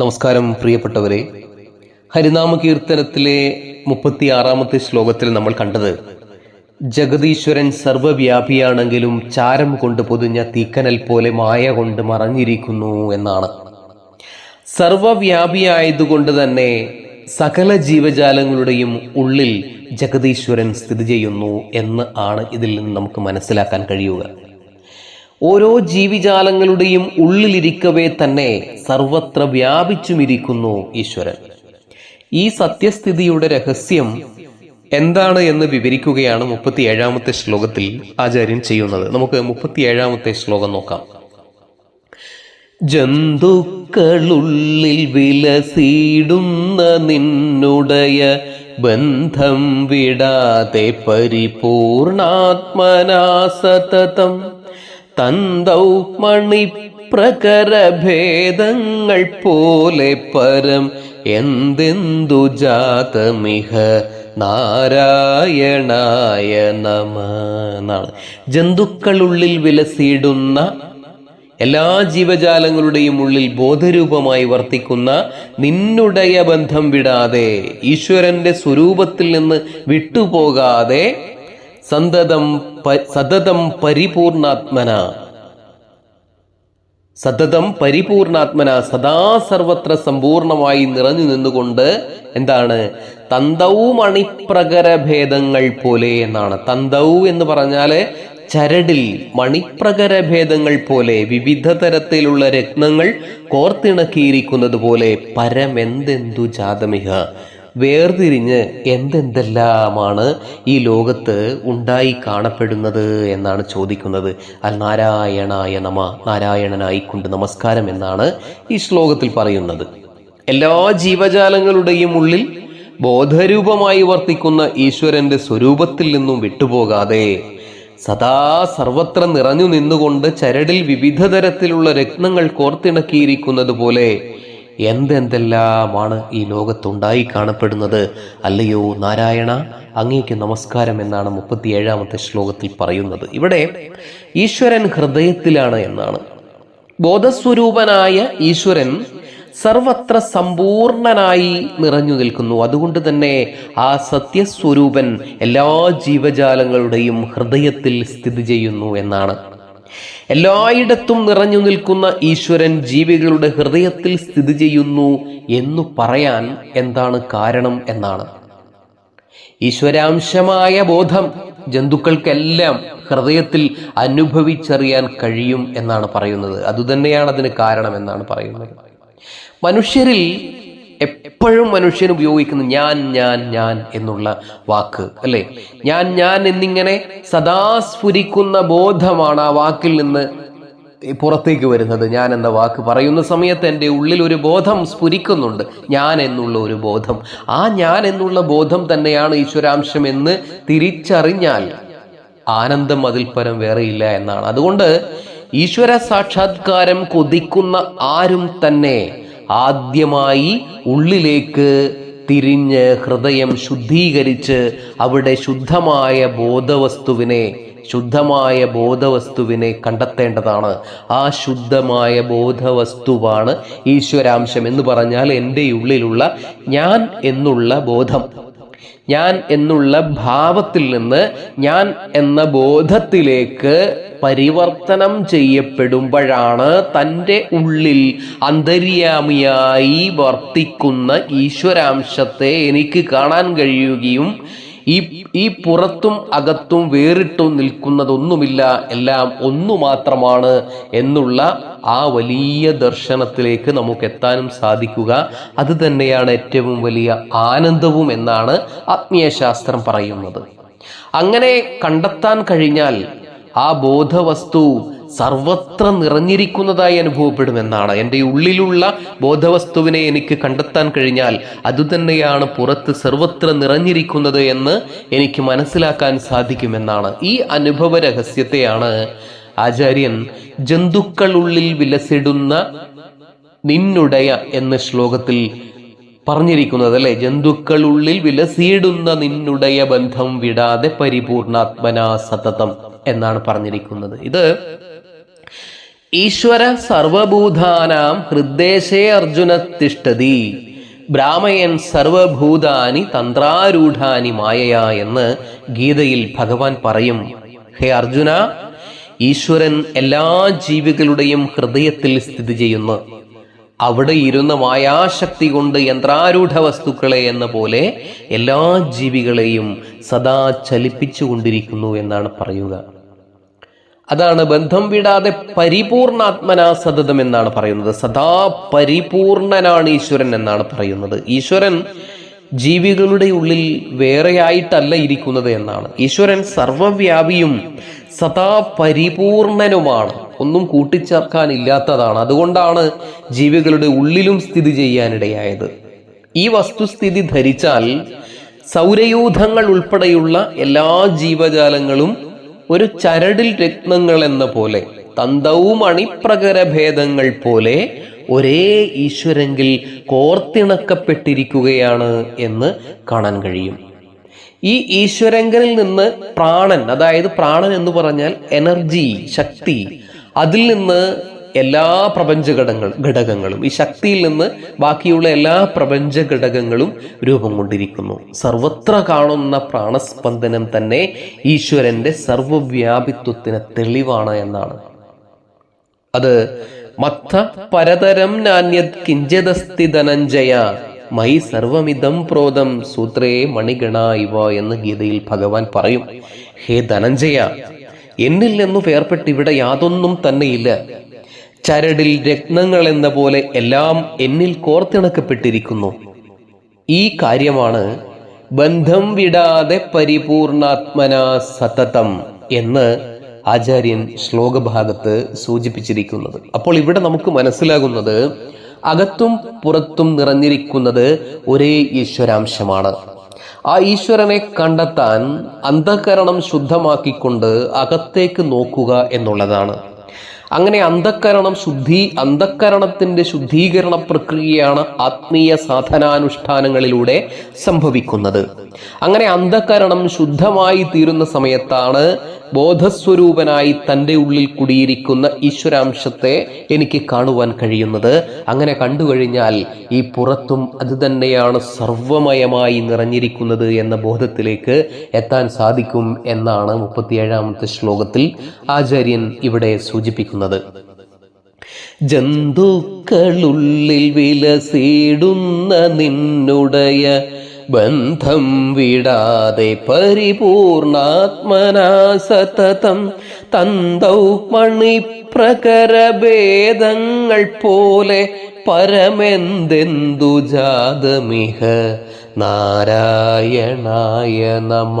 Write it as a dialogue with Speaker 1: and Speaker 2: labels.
Speaker 1: നമസ്കാരം പ്രിയപ്പെട്ടവരെ. ഹരിനാമ കീർത്തനത്തിലെ മുപ്പത്തിയാറാമത്തെ ശ്ലോകത്തിൽ നമ്മൾ കണ്ടത് ജഗതീശ്വരൻ സർവവ്യാപിയാണെങ്കിലും ചാരം കൊണ്ട് പൊതിഞ്ഞ തീക്കനൽ പോലെ മായ കൊണ്ട് മറഞ്ഞിരിക്കുന്നു എന്നാണ്. സർവവ്യാപിയായതുകൊണ്ട് തന്നെ സകല ജീവജാലങ്ങളുടെയും ഉള്ളിൽ ജഗതീശ്വരൻ സ്ഥിതി ചെയ്യുന്നു എന്ന് ആണ് ഇതിൽ നിന്ന് നമുക്ക് മനസ്സിലാക്കാൻ കഴിയുക. ഓരോ ജീവിജാലങ്ങളുടെയും ഉള്ളിലിരിക്കവേ തന്നെ സർവത്ര വ്യാപിച്ചുമിരിക്കുന്നു ഈശ്വരൻ. ഈ സത്യസ്ഥിതിയുടെ രഹസ്യം എന്താണ് എന്ന് വിവരിക്കുകയാണ് മുപ്പത്തി ഏഴാമത്തെ ശ്ലോകത്തിൽ ആചാര്യൻ ചെയ്യുന്നത്. നമുക്ക് മുപ്പത്തി ഏഴാമത്തെ ശ്ലോകം നോക്കാം. ജന്തുക്കളുള്ളിൽ വിലസീടുന്ന നിന്നുടയ ബന്ധം വിടാതെ പരിപൂർണാത്മനാ സതതം തന്തൗ മണിപ്രകരഭേദങ്ങൾ പോലെ പരം എന്തെന്തു ജാതമിഹ നാരായണായ നമ എന്നാണ്. ജന്തുക്കളുള്ളിൽ വിലസിയിടുന്ന എല്ലാ ജീവജാലങ്ങളുടെയും ഉള്ളിൽ ബോധരൂപമായി വർത്തിക്കുന്ന നിന്നുടയ ബന്ധം വിടാതെ ഈശ്വരന്റെ സ്വരൂപത്തിൽ നിന്ന് വിട്ടുപോകാതെ സന്തതം സതതം പരിപൂർണാത്മന. സതതം പരിപൂർണാത്മന സദാ സർവത്ര സമ്പൂർണമായി നിറഞ്ഞു നിന്നുകൊണ്ട് എന്താണ്? തന്തൗ മണിപ്രകരഭേദങ്ങൾ പോലെ എന്നാണ്. തന്തൗ എന്ന് പറഞ്ഞാൽ ചരടിൽ മണിപ്രകര ഭേദങ്ങൾ പോലെ വിവിധ തരത്തിലുള്ള രത്നങ്ങൾ കോർത്തിണക്കിയിരിക്കുന്നത് പോലെ പരമെന്തെന്തു ജാതമിഹ? വേർതിരിഞ്ഞ് എന്തെന്തെല്ലാമാണ് ഈ ലോകത്ത് ഉണ്ടായി കാണപ്പെടുന്നത് എന്നാണ് ചോദിക്കുന്നത്. അൽ നാരായണായ നമ നാരായണനായിക്കൊണ്ട് നമസ്കാരം എന്നാണ് ഈ ശ്ലോകത്തിൽ പറയുന്നത്. എല്ലാ ജീവജാലങ്ങളുടെയും ഉള്ളിൽ ബോധരൂപമായി വർത്തിക്കുന്ന ഈശ്വരന്റെ സ്വരൂപത്തിൽ നിന്നും വിട്ടുപോകാതെ സദാ സർവത്ര നിറഞ്ഞു നിന്നുകൊണ്ട് ചരടിൽ വിവിധ തരത്തിലുള്ള രത്നങ്ങൾ കോർത്തിണക്കിയിരിക്കുന്നത് പോലെ എന്തെന്തെല്ലാമാണ് ഈ ലോകത്തുണ്ടായി കാണപ്പെടുന്നത്? അല്ലയോ നാരായണ? അങ്ങേക്ക് നമസ്കാരം എന്നാണ് മുപ്പത്തിയേഴാമത്തെ ശ്ലോകത്തിൽ പറയുന്നത്. ഇവിടെ ഈശ്വരൻ ഹൃദയത്തിലാണ് എന്നാണ്. ബോധസ്വരൂപനായ ഈശ്വരൻ സർവത്ര സമ്പൂർണനായി നിറഞ്ഞു നിൽക്കുന്നു. അതുകൊണ്ട് തന്നെ ആ സത്യസ്വരൂപൻ എല്ലാ ജീവജാലങ്ങളുടെയും ഹൃദയത്തിൽ സ്ഥിതി ചെയ്യുന്നു എന്നാണ്. എല്ലായിടത്തും നിറഞ്ഞു നിൽക്കുന്ന ഈശ്വരൻ ജീവികളുടെ ഹൃദയത്തിൽ സ്ഥിതി ചെയ്യുന്നു എന്നു പറയാൻ എന്താണ് കാരണം എന്നാണ്. ഈശ്വരാംശമായ ബോധം ജന്തുക്കൾക്കെല്ലാം ഹൃദയത്തിൽ അനുഭവിച്ചറിയാൻ കഴിയും എന്നാണ് പറയുന്നത്. അതുതന്നെയാണ് അതിന് കാരണം എന്നാണ് പറയുന്നത്. മനുഷ്യരിൽ എപ്പോഴും മനുഷ്യൻ ഉപയോഗിക്കുന്ന ഞാൻ ഞാൻ ഞാൻ എന്നുള്ള വാക്ക് അല്ലെ? ഞാൻ ഞാൻ എന്നിങ്ങനെ സദാ സ്ഫുരിക്കുന്ന ബോധമാണ് ആ വാക്കിൽ നിന്ന് പുറത്തേക്ക് വരുന്നത്. ഞാൻ എന്ന വാക്ക് പറയുന്ന സമയത്ത് എന്റെ ഉള്ളിൽ ഒരു ബോധം സ്ഫുരിക്കുന്നുണ്ട്. ഞാൻ എന്നുള്ള ഒരു ബോധം. ആ ഞാൻ എന്നുള്ള ബോധം തന്നെയാണ് ഈശ്വരാംശം എന്ന് തിരിച്ചറിഞ്ഞാൽ ആനന്ദം അതിൽ പരം വേറെയില്ല എന്നാണ്. അതുകൊണ്ട് ഈശ്വര സാക്ഷാത്കാരം കൊതിക്കുന്ന ആരും തന്നെ ആദ്യമായി ഉള്ളിലേക്ക് തിരിഞ്ഞ് ഹൃദയം ശുദ്ധീകരിച്ച് അവിടെ ശുദ്ധമായ ബോധവസ്തുവിനെ ശുദ്ധമായ ബോധവസ്തുവിനെ കണ്ടെത്തേണ്ടതാണ്. ആ ശുദ്ധമായ ബോധവസ്തുവാണ് ഈശ്വരാംശം എന്ന് പറഞ്ഞാൽ എന്റെ ഉള്ളിലുള്ള ഞാൻ എന്നുള്ള ബോധം. ഞാൻ എന്നുള്ള ഭാവത്തിൽ നിന്ന് ഞാൻ എന്ന ബോധത്തിലേക്ക് പരിവർത്തനം ചെയ്യപ്പെടുമ്പോഴാണ് തന്റെ ഉള്ളിൽ അന്തര്യാമിയായി വർത്തിക്കുന്ന ഈശ്വരാംശത്തെ എനിക്ക് കാണാൻ കഴിയുകയും ഈ ഈ പുറത്തും അകത്തും വേറിട്ടും നിൽക്കുന്നതൊന്നുമില്ല എല്ലാം ഒന്നു മാത്രമാണ് എന്നുള്ള ആ വലിയ ദർശനത്തിലേക്ക് നമുക്ക് എത്താനും സാധിക്കുക. അത് തന്നെയാണ് ഏറ്റവും വലിയ ആനന്ദവും എന്നാണ് ആത്മീയശാസ്ത്രം പറയുന്നത്. അങ്ങനെ കണ്ടെത്താൻ കഴിഞ്ഞാൽ ആ ബോധവസ്തു സർവത്ര നിറഞ്ഞിരിക്കുന്നതായി അനുഭവപ്പെടുമെന്നാണ്. എന്റെ ഉള്ളിലുള്ള ബോധവസ്തുവിനെ എനിക്ക് കണ്ടെത്താൻ കഴിഞ്ഞാൽ അതുതന്നെയാണ് പുറത്ത് സർവത്ര നിറഞ്ഞിരിക്കുന്നത് എന്ന് എനിക്ക് മനസ്സിലാക്കാൻ സാധിക്കുമെന്നാണ്. ഈ അനുഭവ രഹസ്യത്തെയാണ് ആചാര്യൻ ജന്തുക്കളുള്ളിൽ വിലസിടുന്ന നിന്നുടയ എന്ന ശ്ലോകത്തിൽ പറഞ്ഞിരിക്കുന്നത് അല്ലെ ജന്തുക്കളുള്ളിൽ വിലസീടുന്ന നിന്നുടയ ബന്ധം വിടാതെ പരിപൂർണാത്മനാ സതതം എന്നാണ് പറഞ്ഞിരിക്കുന്നത്. ഇത് ഈശ്വര സർവഭൂതാനാം ഹൃദ്ദേശേ അർജുന തിഷ്ടതി ബ്രാഹ്മയൻ സർവഭൂതാനി തന്ത്രാരൂഢാനി മായയാ എന്ന് ഗീതയിൽ ഭഗവാൻ പറയും. ഹേ അർജുന ഈശ്വരൻ എല്ലാ ജീവികളുടെയും ഹൃദയത്തിൽ സ്ഥിതി ചെയ്യുന്നു. അവിടെ ഇരുന്ന മായാശക്തി കൊണ്ട് യന്ത്രാരൂഢ വസ്തുക്കളെ എന്ന പോലെ എല്ലാ ജീവികളെയും സദാ ചലിപ്പിച്ചുകൊണ്ടിരിക്കുന്നു എന്നാണ് പറയുക. അതാണ് ബന്ധം വിടാതെ പരിപൂർണാത്മനാ സതതം എന്നാണ് പറയുന്നത്. സദാ പരിപൂർണനാണ് ഈശ്വരൻ എന്നാണ് പറയുന്നത്. ഈശ്വരൻ ജീവികളുടെ ഉള്ളിൽ വേറെയായിട്ടല്ല ഇരിക്കുന്നത് എന്നാണ്. ഈശ്വരൻ സർവവ്യാപിയും സദാ പരിപൂർണനുമാണ്. ഒന്നും കൂട്ടിച്ചേർക്കാനില്ലാത്തതാണ്. അതുകൊണ്ടാണ് ജീവികളുടെ ഉള്ളിലും സ്ഥിതി ചെയ്യാനിടയായത്. ഈ വസ്തുസ്ഥിതി ധരിച്ചാൽ സൗരയൂഥങ്ങൾ ഉൾപ്പെടെയുള്ള എല്ലാ ജീവജാലങ്ങളും ഒരു ചരടിൽ രത്നങ്ങൾ എന്ന പോലെ തന്തവും അണിപ്രകര ഭേദങ്ങൾ പോലെ ഒരേ ഈശ്വരെങ്കിൽ കോർത്തിണക്കപ്പെട്ടിരിക്കുകയാണ് എന്ന് കാണാൻ കഴിയും. ഈ ഈശ്വരങ്കനിൽ നിന്ന് പ്രാണൻ അതായത് പ്രാണൻ എന്ന് പറഞ്ഞാൽ എനർജി ശക്തി അതിൽ നിന്ന് എല്ലാ പ്രപഞ്ച ഘടകങ്ങൾ ഘടകങ്ങളും ഈ ശക്തിയിൽ നിന്ന് ബാക്കിയുള്ള എല്ലാ പ്രപഞ്ച ഘടകങ്ങളും രൂപം കൊണ്ടിരിക്കുന്നു. സർവത്ര കാണുന്ന പ്രാണസ്പന്ദനം തന്നെ ഈശ്വരന്റെ സർവവ്യാപിത്വത്തിന് തെളിവാണ് എന്നാണ്. അത് മത്ത പരതരം നാന്യത് കിഞ്ചതസ്തി ധനഞ്ജയ മൈ സർവമിതം പ്രോതം സൂത്രേ മണിഗണ ഇവ എന്ന് ഗീതയിൽ ഭഗവാൻ പറയും. ഹേ ധനഞ്ജയ എന്നിൽ നിന്നു വേർപ്പെട്ട് ഇവിടെ യാതൊന്നും തന്നെയില്ല. ചരടിൽ രത്നങ്ങൾ എന്ന പോലെ എല്ലാം എന്നിൽ കോർത്തിണക്കപ്പെട്ടിരിക്കുന്നു. ഈ കാര്യമാണ് ബന്ധം വിടാതെ പരിപൂർണാത്മന സതതം എന്ന് ആചാര്യൻ ശ്ലോകഭാഗത്ത് സൂചിപ്പിച്ചിരിക്കുന്നത്. അപ്പോൾ ഇവിടെ നമുക്ക് മനസ്സിലാകുന്നത് അകത്തും പുറത്തും നിറഞ്ഞിരിക്കുന്നത് ഒരേ ഈശ്വരാംശമാണ്. ആ ഈശ്വരനെ കണ്ടെത്താൻ അന്ധകരണം ശുദ്ധമാക്കിക്കൊണ്ട് അകത്തേക്ക് നോക്കുക എന്നുള്ളതാണ്. അങ്ങനെ അന്ധക്കരണം ശുദ്ധി അന്ധക്കരണത്തിന്റെ ശുദ്ധീകരണ പ്രക്രിയയാണ് ആത്മീയ സാധനാനുഷ്ഠാനങ്ങളിലൂടെ സംഭവിക്കുന്നത്. അങ്ങനെ അന്ധക്കരണം ശുദ്ധമായി തീരുന്ന സമയത്താണ് ബോധസ്വരൂപനായി തന്റെ ഉള്ളിൽ കുടിയിരിക്കുന്ന ഈശ്വരാംശത്തെ എനിക്ക് കാണുവാൻ കഴിയുന്നത്. അങ്ങനെ കണ്ടു കഴിഞ്ഞാൽ ഈ പുറത്തും അത് തന്നെയാണ് സർവമയമായി നിറഞ്ഞിരിക്കുന്നത് എന്ന ബോധത്തിലേക്ക് എത്താൻ സാധിക്കും എന്നാണ് മുപ്പത്തിയേഴാമത്തെ ശ്ലോകത്തിൽ ആചാര്യൻ ഇവിടെ സൂചിപ്പിക്കുന്നത്. ജന്തുക്കളുള്ളിൽ വിലസീടുന്ന നിന്നുടയ ബന്ധം വിടാതെ പരിപൂർണാത്മനാ സതതം തന്തൗ മണിപ്രകരഭേദങ്ങൾ പോലെ പരമെന്തെന്തു ജാതമിഹ? നാരായണായ നമ.